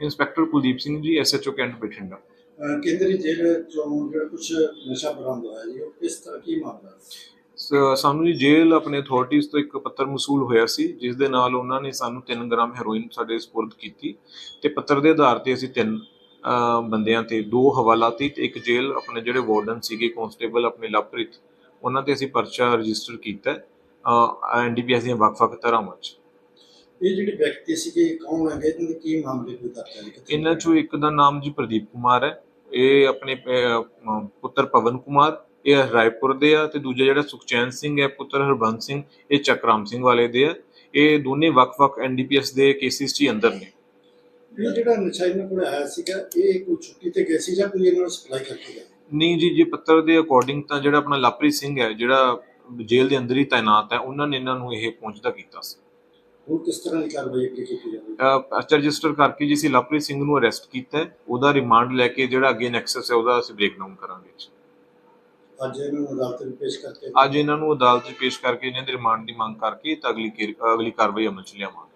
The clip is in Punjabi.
Inspector Kuldeep Singh ji SHO cantt Bathinda ਕੇਂਦਰੀ ਜੇਲ੍ਹ ਚੋਂ ਜਿਹੜਾ ਕੁਝ ਨਸ਼ਾ ਬਰਾਮਦ ਹੋਇਆ ਜੀ ਉਹ ਕਿਸ ਤਰ੍ਹਾਂ ਕੀ ਮਾਮਲਾ ਸਾਨੂੰ ਜੀ ਜੇਲ੍ਹ ਆਪਣੇ ਅਥਾਰਟੀਜ਼ ਤੋਂ ਇੱਕ ਪੱਤਰ ਮਸੂਲ ਹੋਇਆ ਸੀ ਜਿਸ ਦੇ ਨਾਲ ਉਹਨਾਂ ਨੇ ਸਾਨੂੰ 3 ਗ੍ਰਾਮ ਹੈਰੋਇਨ ਸਾਡੇ ਸਪੁਰਦ ਕੀਤੀ ਤੇ ਪੱਤਰ ਦੇ ਆਧਾਰ ਤੇ ਅਸੀਂ ਤਿੰਨ ਬੰਦਿਆਂ ਤੇ ਦੋ ਹਵਾਲਾਤੀ ਤੇ ਇੱਕ ਜੇਲ੍ਹ ਆਪਣੇ ਜਿਹੜੇ ਵਾਰਡਨ ਸੀਗੇ ਕਨਸਟੇਬਲ ਆਪਣੇ ਲਵਪ੍ਰੀਤ ਉਹਨਾਂ ਤੇ ਅਸੀਂ ਪਰਚਾ ਰਜਿਸਟਰ ਕੀਤਾ। ਐਨਡੀਪੀਐਸ ਦੀਆਂ ਵੱਖ-ਵੱਖ ਧਾਰਾਵਾਂ 'ਚ। ਇਹ ਜਿਹੜੇ ਵਿਅਕਤੀ ਸੀਗੇ ਕੌਣ ਹੈਗੇ? ਇਹਨਾਂ ਦੇ ਕੀ ਮਾਮਲੇ ਕੋਈ ਦਰਜ ਹੈ ਇਹਨਾਂ ਚੋਂ ਇੱਕ ਦਾ ਨਾਮ ਜੀ ਪ੍ਰਦੀਪ ਕੁਮਾਰ ਹੈ। ਇਹ ਆਪਣੇ ਪ- ਪੁੱਤਰ ਪਵਨ ਕੁਮਾਰ ਇਹ ਰਾਏਪੁਰ ਦੇ ਆ ਤੇ ਦੂਜਾ ਜਿਹੜਾ ਸੁਖਚੈਨ ਸਿੰਘ ਹੈ ਪੁੱਤਰ ਹਰਬੰਸ ਸਿੰਘ ਇਹ ਚੱਕਰਾਮ ਸਿੰਘ ਵਾਲੇ ਦੇ ਆ। ਇਹ ਦੋਨੇ ਵੱਖ-ਵੱਖ ਐਨਡੀਪੀਐਸ ਦੇ ਕੇਸਿਸ 'ਚ ਹੀ ਅੰਦਰ ਨੇ। ਇਹ ਜਿਹੜਾ ਨਸ਼ਾ ਇਹਨਾਂ ਕੋਲ ਆਇਆ ਸੀਗਾ ਇਹ ਕੋਈ ਛੁੱਟੀ ਤੇ ਸੀ ਜਾਂ ਕੋਈ ਇਹਨਾਂ ਨੂੰ ਸਪਲਾਈ ਕਰਕੇ ਗਿਆ ਨਹੀਂ ਜੀ ਜੇ ਪੱਤਰ ਦੇ ਅਕੋਰਡਿੰਗ ਤਾਂ ਜਿਹੜਾ ਆਪਣਾ ਲਾਪਰੀ ਸਿੰਘ ਹੈ ਜਿਹੜਾ ਜੇਲ੍ਹ ਦੇ ਅੰਦਰ ਹੀ ਤਾਇਨਾਤ ਹੈ ਉਹਨਾਂ ਨੇ ਇਹਨਾਂ ਨੂੰ ਇਹ ਪਹੁੰਚਦਾ ਕੀਤਾ ਸੀ। ਹੁਣ ਕਿਸ ਤਰ੍ਹਾਂ ਦੀ ਕਾਰਵਾਈ ਅੱਗੇ ਕੀਤੀ ਜਾਵੇਗੀ? ਪਰਚਾ ਰਜਿਸਟਰ ਕਰਕੇ ਜੀ ਅਸੀਂ ਲਾਪਰੀ ਸਿੰਘ ਨੂੰ ਅਰੈਸਟ ਕੀਤਾ ਹੈ। ਉਹਦਾ ਰਿਮਾਂਡ ਲੈ ਕੇ ਜਿਹੜਾ ਅੱਗੇ ਨੈਕਸਸ ਹੈ ਉਹਦਾ ਅਸੀਂ ਬ੍ਰੇਕਡਾਊਨ ਕਰਾਂਗੇ ਜੀ। ਅੱਜ ਇਹਨਾਂ ਨੂੰ ਅਦਾਲਤ ਵਿੱਚ ਪੇਸ਼ ਕਰਕੇ ਅੱਜ ਇਹਨਾਂ ਨੂੰ ਅਦਾਲਤ 'ਚ ਪੇਸ਼ ਕਰਕੇ ਇਹਨਾਂ ਦੇ ਰਿਮਾਂਡ ਦੀ ਮੰਗ ਕਰਕੇ ਤਾਂ ਅਗਲੀ ਕੇ- ਅਗਲੀ ਕਾਰਵਾਈ ਅਮਲ 'ਚ ਲਿਆਵਾਂਗੇ।